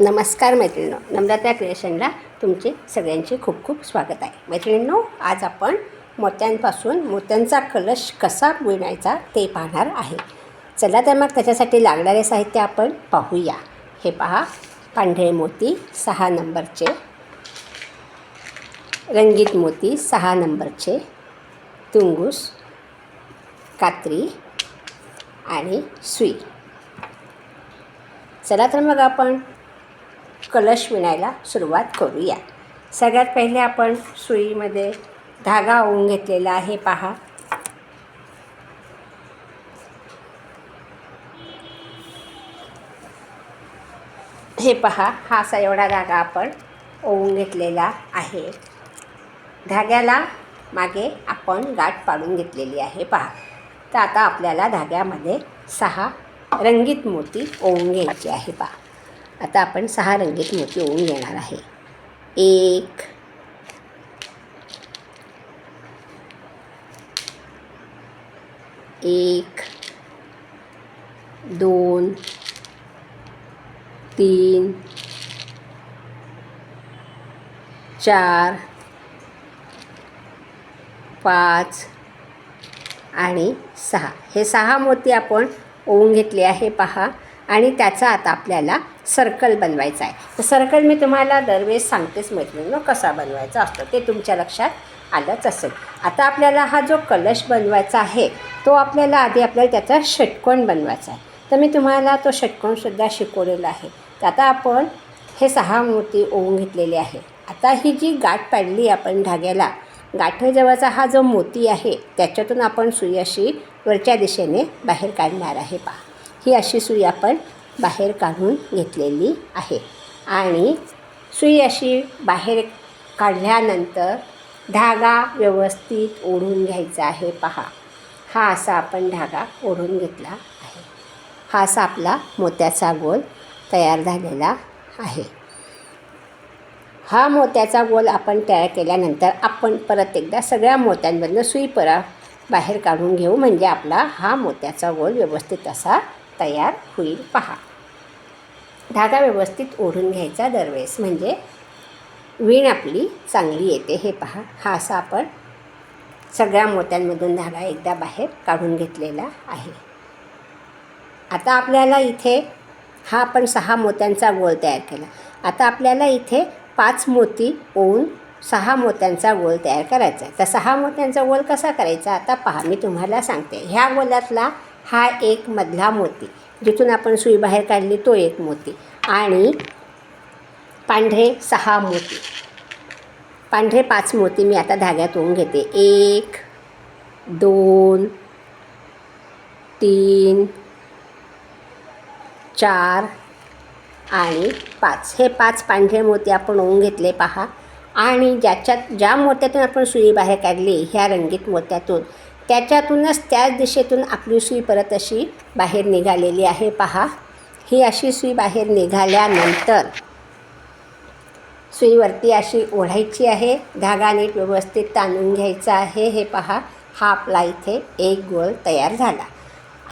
नमस्कार मैत्रिणींनो. नम्रता क्रिएशनला तुमचे सगळ्यांचे खूप खूप स्वागत आहे. मैत्रिणींनो आज आपण मोत्यांपासून मोत्यांचा कलश कसा विणायचा ते पाहणार आहे. चला तर मग त्याच्यासाठी लागणारे साहित्य आपण पाहूया. हे पहा पांढरे मोती सहा नंबरचे रंगीत मोती सहा नंबरचे तुंगूस कात्री आणि सुई. चला तर मग आपण कलश विणायला सुरुवात करूया. सगळ्यात पहिले आपण सुईमध्ये धागा ओवून घेतलेला आहे पहा. हे पहा हा असा एवढा धागा आपण ओवून घेतलेला आहे. धाग्याला मागे आपण गाठ पाडून घेतलेली आहे पहा. तर आता आपल्याला धाग्यामध्ये सहा रंगीत मोती ओवून घ्यायची आहे पहा. आता आपण सहा रंगीत मोती ओवून घेणार आहे. एक एक दोन तीन चार पाच आणि सहा. हे सहा मोती आपण ओवून घेतले आहे पहा. आणि त्याचा आता आपल्याला सर्कल बनवायचा आहे. तर सर्कल मी तुम्हाला दरवेळेस सांगतेच मैत्रिणीनं कसा बनवायचा असतो ते तुमच्या लक्षात आलंच असेल. आता आपल्याला हा जो कलश बनवायचा आहे तो आपल्याला आधी आपल्याला त्याचा षटकोन बनवायचा आहे. तर मी तुम्हाला तो षटकोणसुद्धा शिकवलेला आहे. तर आता आपण हे सहा मोती ओवून घेतलेले आहे. आता ही जी गाठ पाडली आपण धाग्याला गाठेजवळचा हा जो मोती आहे त्याच्यातून आपण सुई अशी वरच्या दिशेने बाहेर काढणार आहे. पहा ही अशी सुई आपण बाहेर काढून घेतलेली आहे. आणि सुई अशी बाहेर काढल्यानंतर धागा व्यवस्थित ओढून घ्यायचा आहे. पहा हा असा आपण धागा ओढून घेतला आहे. हा असा आपला मोत्याचा गोल तयार झालेला आहे. हा मोत्याचा गोल आपण तयार केल्यानंतर आपण परत एकदा सगळ्या मोत्यांमधनं सुई परा बाहेर काढून घेऊ. म्हणजे आपला हा मोत्याचा गोल व्यवस्थित असा तयार होईल. पहा. धागा व्यवस्थित ओढून घ्यायचा दरवेळेस. म्हणजे वीण आपली चांगली येते. हे पहा. हा असा आपण सगळ्या मोत्यांमधून धागा एकदा बाहेर काढून घेतलेला आहे. आता आपल्याला इथे हा आपण सहा मोत्यांचा गोल तयार केला. आता आपल्याला इथे पाच मोती ओवून सहा मोत्यांचा गोल तयार करायचा आहे. तर सहा मोत्यांचा गोल कसा करायचा? आता पहा. मी तुम्हाला सांगते. ह्या गोलातला हा एक मधला मोती. जिथून आपण सुई बाहेर काढली तो एक मोती. आणि पांढरे सहा मोती. पांढरे पाच मोती मी आता धाग्यात होऊन घेते. एक दोन तीन चार आणि पाच. हे पाच पांढरे मोती आपण ओवून घेतले पहा. आणि ज्याच्यात ज्या मोत्यातून आपण सुई बाहेर काढली ह्या रंगीत मोत्यातून त्याच्यातूनच त्याच दिशेतून आपली सुई परत अशी बाहेर निघालेली आहे पहा. ही अशी सुई बाहेर निघाल्यानंतर सुईवरती अशी ओढायची आहे धागा नीट व्यवस्थित ताणून घ्यायचा आहे. हे पहा हा आपला इथे एक गोल तयार झाला.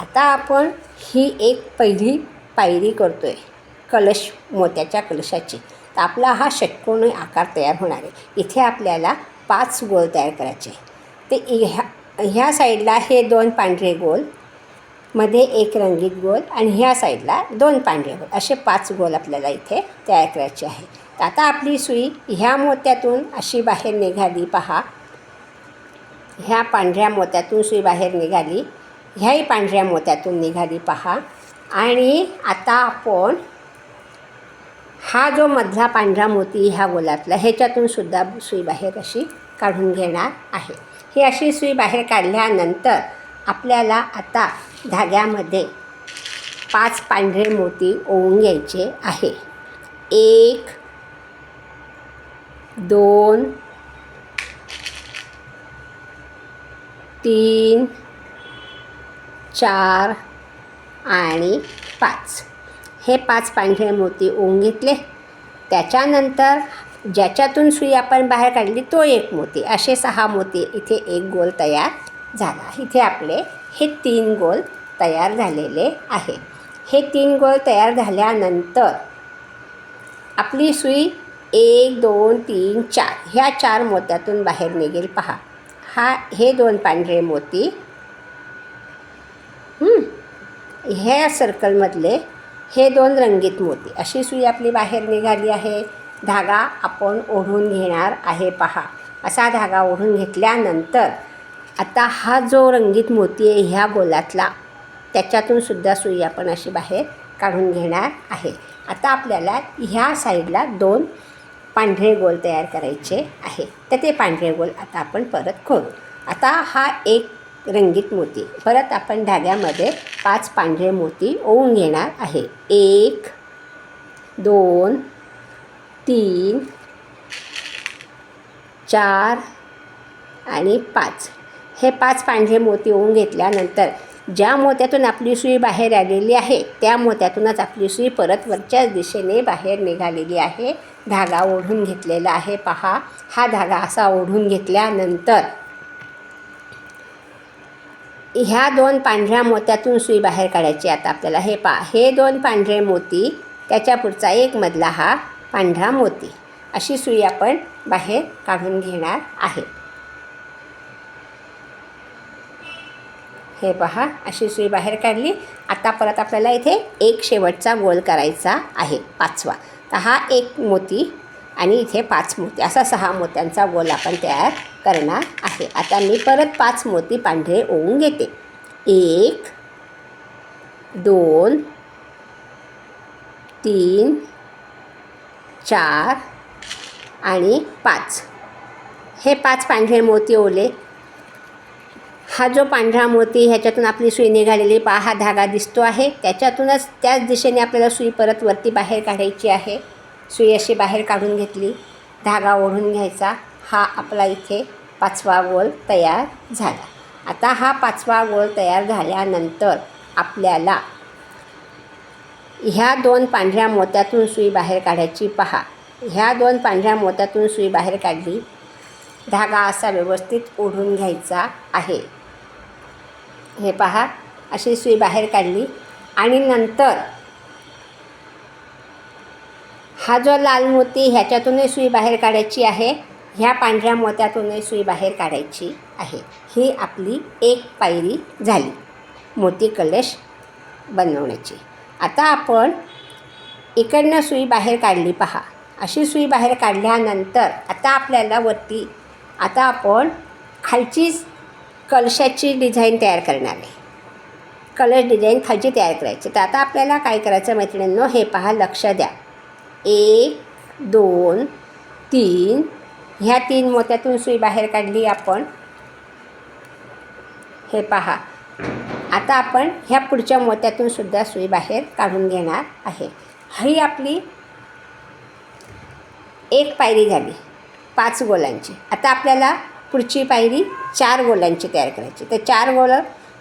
आता आपण ही एक पहिली पायरी करतो आहे कलश मोत्याच्या कलशाची. तर आपला हा षटकोनी आकार तयार होणार आहे. इथे आपल्याला पाच गोल तयार करायचे. ते ह्या ह्या साईडला हे दोन पांढरे गोलमध्ये एक रंगीत गोल आणि ह्या साईडला दोन पांढरे गोल. असे पाच गोल आपल्याला इथे तयार करायचे आहे. तर आता आपली सुई ह्या मोत्यातून अशी बाहेर निघाली पहा. ह्या पांढऱ्या मोत्यातून सुई बाहेर निघाली. ह्याही पांढऱ्या मोत्यातून निघाली पहा. आणि आता आपण हा जो मधला पांढरा मोती ह्या गोलातला ह्याच्यातून सुद्धा सुई बाहेर अशी काढून घेणार आहे. ही अशी सुई बाहेर काढल्यानंतर आपल्याला आता धाग्यामध्ये पाच पांढरे मोती ओवून घ्यायचे आहे. एक दोन तीन चार आणि पाच. हे पाच पांढरे मोती ओवून घेतले. त्याच्यानंतर ज्याच्यातून सुई आपण बाहेर काढली तो एक मोती. असे सहा मोती इथे एक गोल तयार झाला. इथे आपले हे तीन गोल तयार झालेले आहे. हे तीन गोल तयार झाल्यानंतर आपली सुई एक दोन तीन चार. ह्या चार मोत्यातून बाहेर निघेल. पहा. हा हे दोन पांढरे मोती. ह्या सर्कलमधले हे दोन रंगीत मोती. अशी सुई आपली बाहेर निघाली आहे. धागा आपण ओढून घेणार आहे पहा. असा धागा ओढून घेतल्यानंतर आता हा जो रंगीत मोती आहे ह्या गोलातला त्याच्यातून सुद्धा सुई आपण अशी बाहेर काढून घेणार आहे. आता आपल्याला ह्या साईडला दोन पांढरे गोल तयार करायचे आहे. तर ते पांढरे गोल आता आपण परत करू आता हा एक रंगीत मोती. परत आपण धाग्यामध्ये पाच पांढरे मोती ओवून घेणार आहे. एक दोन तीन चार आणि पाच. हे पाच पांढरे मोती होऊन घेतल्यानंतर ज्या मोत्यातून आपली सुई बाहेर आलेली आहे त्या मोत्यातूनच आपली सुई परत वरच्याच दिशेने बाहेर निघालेली आहे. धागा ओढून घेतलेला आहे. पहा हा धागा असा ओढून घेतल्यानंतर ह्या दोन पांढऱ्या मोत्यातून सुई बाहेर काढायची आता आपल्याला. हे पा हे दोन पांढरे मोती त्याच्या पुढचा एक मधला हा पांढरा मोती. अशी सुई आपण बाहेर काढून घेणार आहे. हे पहा अशी सुई बाहेर काढली. आता परत आपल्याला इथे एक शेवटचा गोल करायचा आहे पाचवा. तर हा एक मोती आणि इथे पाच मोती. असा सहा मोत्यांचा गोल आपण तयार करणार आहे. आता मी परत पाच मोती पांढरे ओवून घेते. एक दोन तीन चार आणि पाच. हे पाच पांढरे मोती ओले. हा जो पांढरा मोती ह्याच्यातून आपली सुई निघालेली पा हा धागा दिसतो आहे. त्याच्यातूनच त्याच दिशेने आपल्याला सुई परत वरती बाहेर काढायची आहे. सुई अशी बाहेर काढून घेतली. धागा ओढून घ्यायचा. हा आपला इथे पाचवा गोल तयार झाला. आता हा पाचवा गोल तयार झाल्यानंतर आपल्याला ह्या दोन पांढऱ्या मोत्यातून सुई बाहेर काढायची पहा. ह्या दोन पांढऱ्या मोत्यातून सुई बाहेर काढली धागा असा व्यवस्थित ओढून घ्यायचा आहे. हे पहा अशी सुई बाहेर काढली आणि नंतर हा जो लाल मोती ह्याच्यातूनही सुई बाहेर काढायची आहे ह्या पांढऱ्या मोत्यातूनही सुई बाहेर काढायची आहे. ही आपली एक पायरी झाली मोती कलश बनवण्याची. आता आपण इकडनं सुई बाहेर काढली पहा. अशी सुई बाहेर काढल्यानंतर आता आपल्याला वरती आता आपण खालचीच कलशाची डिझाईन तयार करणार आहे. कलश डिझाईन खालची तयार करायची. तर आता आपल्याला काय करायचं मैत्रिणींनो हे पहा लक्ष द्या. एक दोन तीन. ह्या तीन मोत्यातून सुई बाहेर काढली आपण. हे पहा आता आपण ह्या पुढच्या मोत्यातून सुद्धा सुई बाहेर काढून घेणार आहे. ही आपली एक पायरी झाली पाच गोलांची. आता आपल्याला पुढची पायरी चार गोलांची तयार करायची. तर चार गोल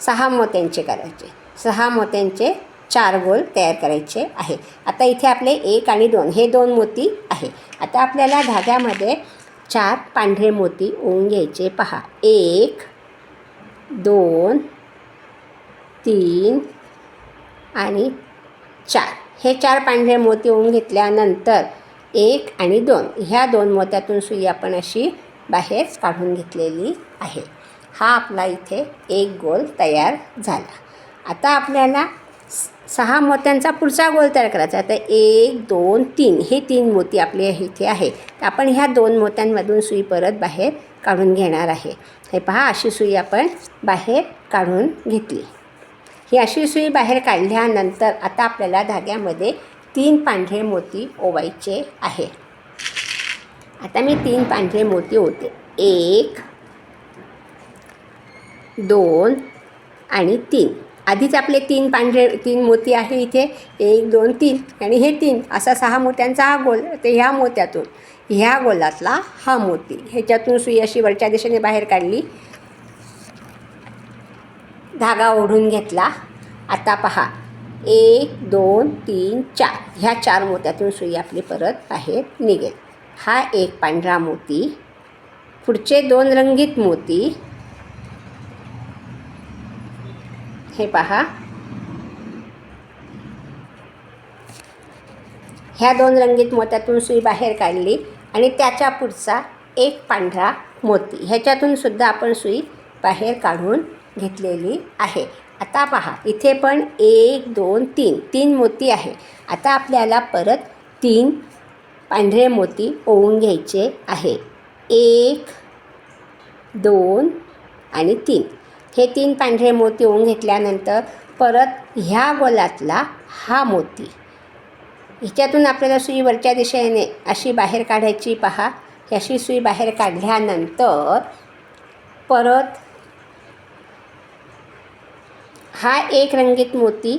सहा मोत्यांचे करायचे. सहा मोत्यांचे चार गोल तयार करायचे आहे. आता इथे आपले एक आणि दोन हे दोन मोती आहे. आता आपल्याला धाग्यामध्ये चार पांढरे मोती ओवून घ्यायचे. पहा एक दोन तीन आणि चार. हे चार पांढरे मोती होऊन घेतल्यानंतर एक आणि दोन. ह्या दोन मोत्यातून सुई आपण अशी बाहेर काढून घेतलेली आहे. हा आपला इथे एक गोल तयार झाला. आता आपल्याला सहा मोत्यांचा पुढचा गोल तयार करायचा तर एक दोन तीन. हे तीन मोती आपले इथे आहे. तर आपण ह्या दोन मोत्यांमधून सुई परत बाहेर काढून घेणार आहे. हे पहा अशी सुई आपण बाहेर काढून घेतली. ही अशी सुई बाहेर काढल्यानंतर आता आपल्याला धाग्यामध्ये तीन पांढरे मोती ओवायचे आहे. आता मी तीन पांढरे मोती होते एक दोन आणि तीन. आधीच आपले तीन पांढरे तीन मोती आहे इथे. एक दोन तीन. आणि हे तीन असा सहा मोत्यांचा हा गोल ते ह्या मोत्यातून ह्या गोलातला हा मोती. ह्याच्यातून सुई अशी वरच्या दिशेने बाहेर काढली. धागा ओढून घेतला. आता पहा. एक दोन तीन चार. ह्या चार मोत्यातून सुई आपली परत बाहेर निघेल. हा एक पांढरा मोती. पुढचे दोन रंगीत मोती. हे पहा. ह्या दोन रंगीत मोत्यातून सुई बाहेर काढली आणि त्याच्या पुढचा एक पांढरा मोती. ह्याच्यातून सुद्धा आपण सुई बाहेर काढून घेतलेली आहे. आता पहा इथे पण एक दोन तीन तीन मोती आहे. आता आपल्याला परत तीन पांढरे मोती ओवून घ्यायचे आहे. एक दोन आणि तीन. हे तीन पांढरे मोती ओवून घेतल्यानंतर परत ह्या गोलातला हा मोती. ह्याच्यातून आपल्याला सुई वरच्या दिशेने अशी बाहेर काढायची पहा. ही अशी सुई बाहेर काढल्यानंतर परत हा एक रंगीत मोती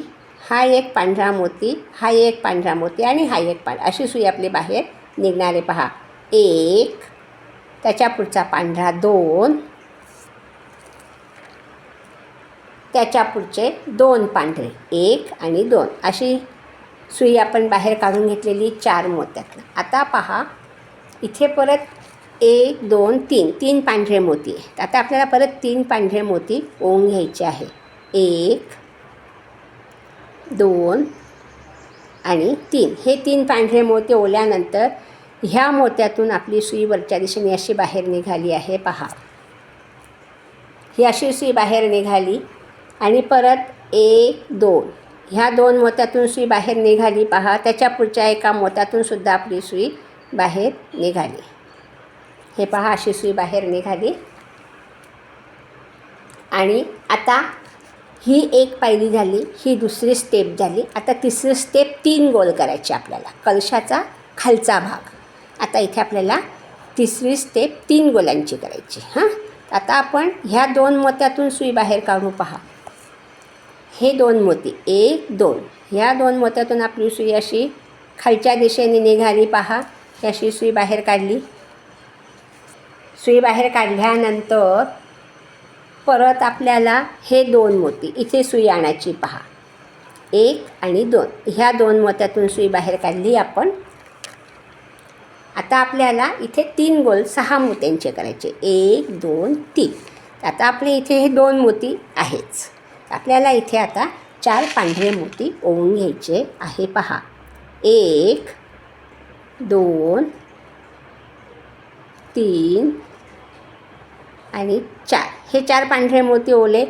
हा एक पांढरा मोती हा एक पांढरा मोती आणि हा एक पांढरा. अशी सुई आपली बाहेर निघणारे पहा. एक त्याच्या पुढचा पांढरा दोन त्याच्या पुढचे दोन पांढरे. एक आणि दोन. अशी सुई आपण बाहेर काढून घेतलेली चार मोत्यातनं. आता पहा इथे परत एक दोन तीन. तीन पांढरे मोती आहेत. आता आपल्याला परत तीन पांढरे मोती ओवून घ्यायचे आहे एक दोन आणि तीन. हे तीन पांढरे मोते ओल्यानंतर ह्या मोत्यातून आपली सुई वरच्या दिशेने अशी बाहेर निघाली आहे. पहा. ही अशी सुई बाहेर निघाली आणि परत एक दोन. ह्या दोन मोत्यातून सुई बाहेर निघाली. पहा. त्याच्या पुढच्या एका मोत्यातून सुद्धा आपली सुई बाहेर निघाली. हे पहा. अशी सुई बाहेर निघाली. आणि आता ही एक पायरी झाली ही दुसरी स्टेप झाली. आता तिसरी स्टेप तीन गोल करायची आपल्याला. कलशाचा खालचा भाग. आता इथे आपल्याला तिसरी स्टेप तीन गोलांची करायची. हां? आता आपण ह्या दोन मोत्यातून सुई बाहेर काढू पहा. हे दोन मोती. एक दोन. ह्या दोन मोत्यातून आपली सुई अशी खालच्या दिशेने निघाली पहा. ही अशी सुई बाहेर काढली. सुई बाहेर काढल्यानंतर परत आपल्याला हे दोन मोती इथे सुई आणायची पहा. एक आणि दोन. ह्या दोन मोत्यातून सुई बाहेर काढली आपण. आता आपल्याला इथे तीन गोल सहा मोत्यांचे करायचे. एक दोन तीन. आता आपले इथे हे दोन मोती आहेच. आपल्याला इथे आता चार पांढरे मोती ओवून घ्यायचे आहे पहा. एक दोन तीन आणि चार हे चार पांढरे मोती ओले.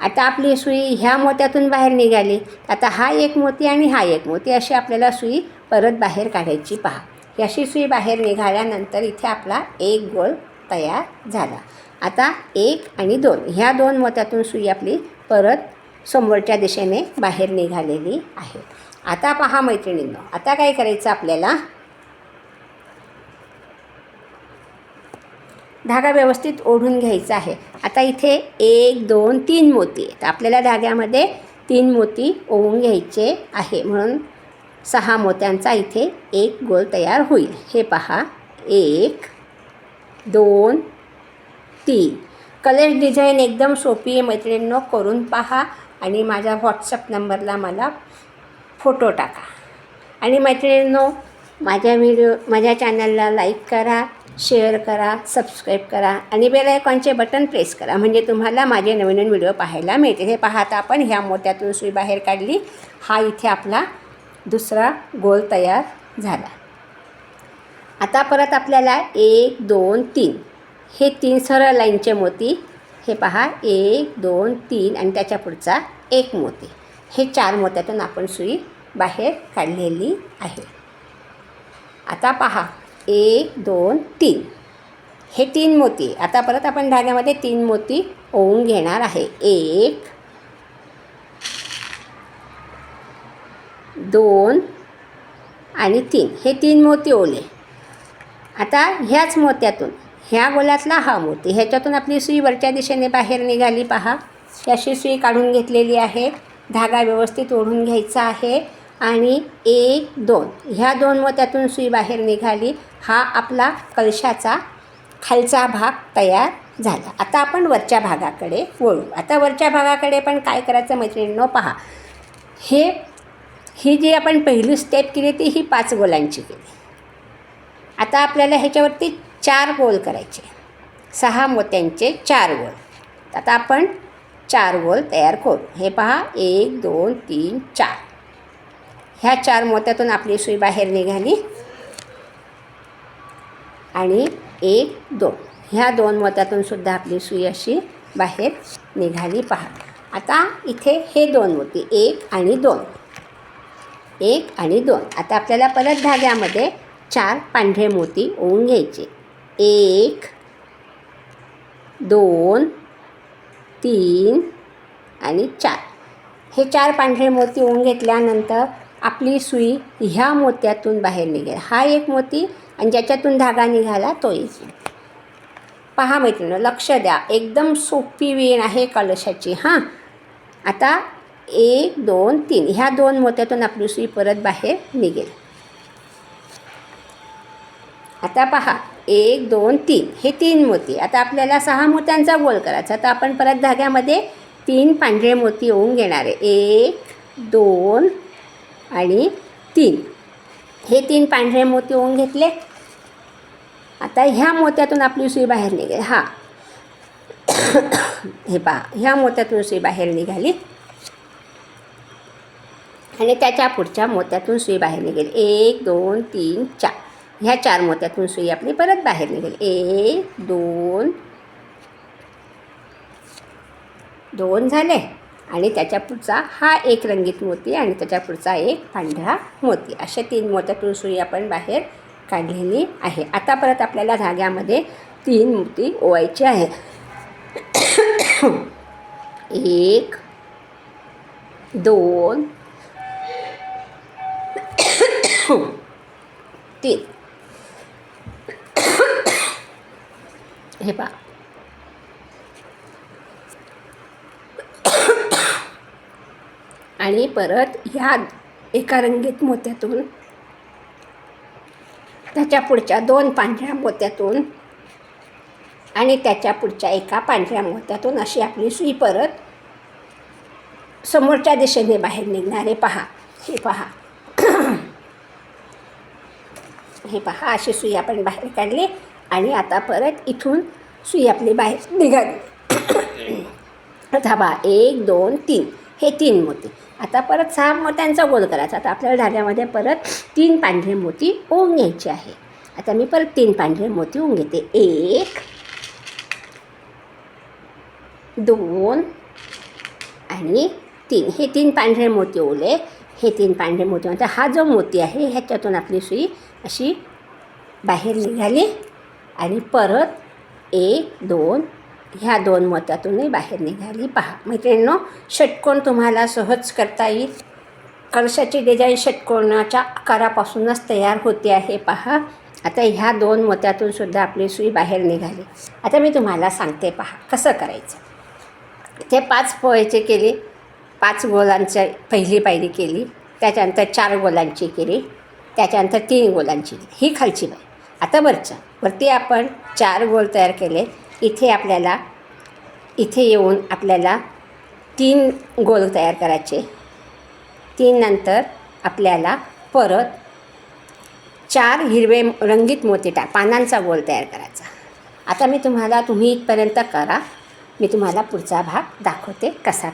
आता आपली सुई ह्या मोत्यातून बाहेर निघाली. आता हा एक मोती आणि हा एक मोती अशी आपल्याला सुई परत बाहेर काढायची. पहा ही अशी सुई बाहेर निघाल्यानंतर इथे आपला एक गोल तयार झाला. आता एक आणि दोन ह्या दोन मोत्यातून सुई आपली परत समोरच्या दिशेने बाहेर निघालेली आहे. आता पहा मैत्रिणींनो आता काय करायचं आपल्याला? धागा व्यवस्थित ओढून घ्यायचा आहे. आता इथे एक दोन तीन मोती आहेत. आपल्याला धाग्यामध्ये तीन मोती ओवून घ्यायचे आहे. म्हणून सहा मोत्यांचा इथे एक गोल तयार होईल. हे पहा. एक दोन तीन. कलर डिझाईन एकदम सोपी आहे मैत्रिणींनो. करून पहा आणि माझ्या व्हॉट्सअप नंबरला मला फोटो टाका. आणि मैत्रिणींनो माझ्या व्हिडिओ माझ्या चॅनलला लाईक करा शेअर करा सबस्क्राईब करा आणि बेल आयकॉनचे बटन प्रेस करा. म्हणजे तुम्हाला माझे नवीन नवीन व्हिडिओ पाहायला मिळतील. हे पाहता आपण ह्या मोत्यातून सुई बाहेर काढली. हा इथे आपला दुसरा गोल तयार झाला. आता परत आपल्याला एक दोन तीन. हे तीन सरळ लाईनचे मोती. हे पहा एक दोन तीन आणि त्याच्या पुढचा एक मोती. हे चार मोत्यातून आपण सुई बाहेर काढलेली आहे. आता पहा. एक दोन तीन. हे तीन मोती. आता परत आपण धाग्यामध्ये तीन मोती ओवून घेणार आहे. एक दोन आणि तीन. हे तीन मोती ओले. आता ह्याच मोत्यातून ह्या गोलातला हा मोती. ह्याच्यातून आपली सुई वरच्या दिशेने बाहेर निघाली. पहा. अशी सुई काढून घेतलेली आहे. धागा व्यवस्थित ओढून घ्यायचा आहे. आणि एक दोन. ह्या दोन मोत्यातून सुई बाहेर निघाली हा आपला कलशाचा खालचा भाग तयार झाला. आता आपण वरच्या भागाकडे वळू. आता वरच्या भागाकडे पण काय करायचं मैत्रिणींनो पहा. हे ही जी आपण पहिली स्टेप केली ती ही पाच गोलांची केली. आता आपल्याला ह्याच्यावरती चार गोल करायचे. सहा मोत्यांचे चार गोल. आता आपण चार गोल तयार करू. हे पहा एक दोन तीन चार. ह्या चार मोत्यातून आपली सुई बाहेर निघाली. आणि एक दोन. ह्या दोन मोत्यातून सुद्धा आपली सुई अशी बाहेर निघाली. पहा. आता इथे हे दोन मोती एक आणि दोन. एक आणि दोन. आता आपल्याला परत धाग्यामध्ये चार पांढरे मोती ओवून घ्यायचे. एक दोन तीन आणि चार. हे चार पांढरे मोती ओवून घेतल्यानंतर आपली सुई ह्या मोत्यातून बाहेर निघेल. हा एक मोती आणि ज्याच्यातून धागा निघाला तो एक. पहा मैत्रिणी लक्ष द्या. एकदम सोपी वेण आहे कलशाची. हां. आता एक दोन तीन. ह्या दोन मोत्यातून आपली सुई परत बाहेर निघेल. आता पहा. एक दोन तीन. हे तीन मोती. आता आपल्याला सहा मोत्यांचा गोल करायचा. तर आपण परत धाग्यामध्ये तीन पांढरे मोती होऊन घेणार आहे. एक दोन आणि तीन. हे तीन पांढरे मोती होऊन घेतले. आता ह्या मोत्यातून आपली सुई बाहेर निघेल. हा. हे पहा ह्या मोत्यातून सुई बाहेर निघाली. आणि त्याच्या पुढच्या मोत्यातून सुई बाहेर निघेल. एक दोन तीन चार. ह्या चार मोत्यातून सुई आपली परत बाहेर निघेल. एक दोन दोन झाले. आणि त्याच्या पुढचा हा एक रंगीत मोती आणि त्याच्या पुढचा एक पांढरा मोती. अशा तीन मोत्यातून सुई आपण बाहेर काढलेली आहे. आता परत आपल्याला धाग्यामध्ये तीन मोती ओवायची आहे एक दोन तीन. हे पहा. आणि परत ह्या एका रंगीत मोत्यातून त्याच्या पुढच्या दोन पांढऱ्या मोत्यातून आणि त्याच्या पुढच्या एका पांढऱ्या मोत्यातून अशी आपली सुई परत समोरच्या दिशेने बाहेर निघणारे पहा. हे पहा. हे पहा अशी सुई आपण बाहेर काढली आणि आता परत इथून सुई आपली बाहेर निघाली. आता एक दोन तीन. हे तीन मोती. आता परत सहा मोत्यांचा गोल करायचा. आता आपल्याला धाग्यामध्ये परत तीन पांढरे मोती ओवून घ्यायचे आहे. आता मी परत तीन पांढरे मोती ओवून घेते. एक दोन आणि तीन. हे तीन पांढरे मोती ओले हे तीन पांढरे मोती आता हा जो मोती आहे ह्याच्यातून आपली सुई अशी बाहेर निघाली. आणि परत एक दोन ह्या दोन मोत्यातूनही बाहेर निघाली. पहा मैत्रिणींनो षटकोण तुम्हाला सहज करता येईल. कळशाची डिझाईन षटकोणाच्या आकारापासूनच तयार होते आहे पहा. आता ह्या दोन मोत्यातून सुद्धा आपली सुई बाहेर निघाली. आता मी तुम्हाला सांगते पहा कसं करायचं? ते पाच पोहेचे केले पाच गोलांच्या पहिली पायरी केली त्याच्यानंतर चार गोलांची केली त्याच्यानंतर तीन गोलांची केली. ही खालची पायरी आता वरचं वरती आपण चार गोल तयार केले. इथे आपल्याला इथे येऊन आपल्याला तीन गोल तयार करायचे. तीन नंतर आपल्याला परत चार हिरवे रंगीत मोती टाक पानांचा गोल तयार करायचा. आता मी तुम्हाला तुम्ही इथपर्यंत करा. मी तुम्हाला पुढचा भाग दाखवते कसा